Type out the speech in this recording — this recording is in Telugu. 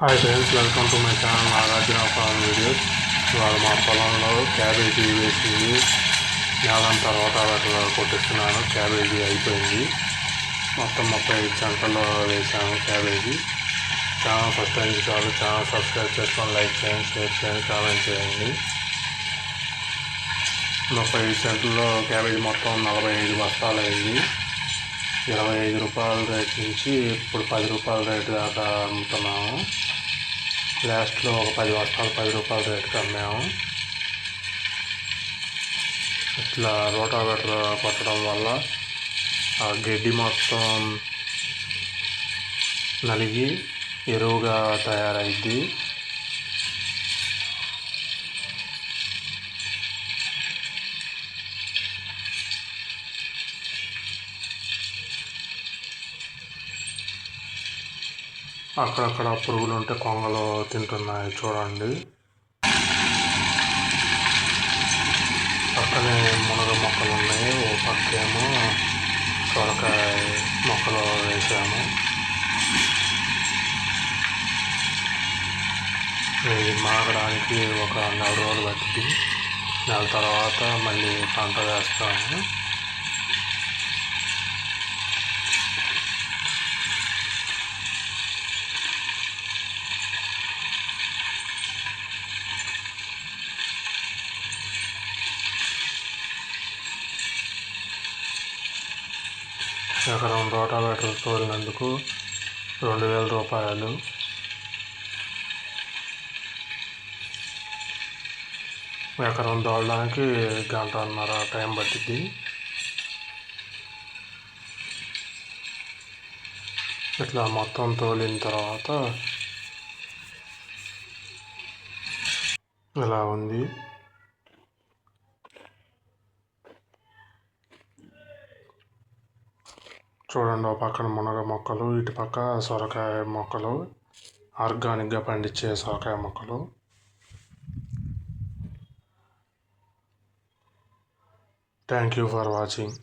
Hi friends welcome to my channel Nagarjuna farm videos ఇవాళ మా పొలంలో క్యాబేజీ వేసింది నేలంతా రోటావేటలో కొట్టిస్తున్నాను. క్యాబేజీ అయిపోయింది. మొత్తం ముప్పై ఐదు సెంటర్లో వేసాము క్యాబేజీ. ఛానల్ ఫస్ట్ టైం చూసారు ఛానల్ సబ్స్క్రైబ్ చేసుకొని లైక్ చేయండి షేర్ చేయండి కామెంట్ చేయండి. ముప్పై ఐదు సెంటర్లో క్యాబేజీ మొత్తం నలభై ఐదు బస్తాలు అయింది ఇరవై ఐదు రూపాయల రేట్ నుంచి ఇప్పుడు పది రూపాయల రేటు దాకా అమ్ముతున్నాము. లాస్ట్లో ఒక పది వస్తాలు పది రూపాయల రేటుకి అమ్మాము. ఇట్లా రోటావేటర్ కొట్టడం వల్ల ఆ గడ్డి మొత్తం నలిగి ఎరువుగా తయారైద్ది. అక్కడక్కడ పురుగులు ఉంటే కొంగలు తింటున్నాయి చూడండి. పక్కనే మునగ మొక్కలు ఉన్నాయి ఓ పక్కేమో సొరకాయ మొక్కలు వేసాము. ఇది మాగడానికి ఒక నెల రోజులు పట్టింది. నెల తర్వాత మళ్ళీ పంట వేస్తాము. ఎకరం రోటావేటర్ తోలినందుకు రెండు వేల రూపాయలు. ఎకరం తోలడానికి గంటన్నర టైం పట్టిద్ది. ఇట్లా మొత్తం తోలిన తర్వాత ఇలా ఉంది. చూడండి ఓ పక్కన మునగ మొక్కలు ఇటు పక్క సొరకాయ మొక్కలు ఆర్గానిక్గా పండించే సొరకాయ మొక్కలు. Thank you for watching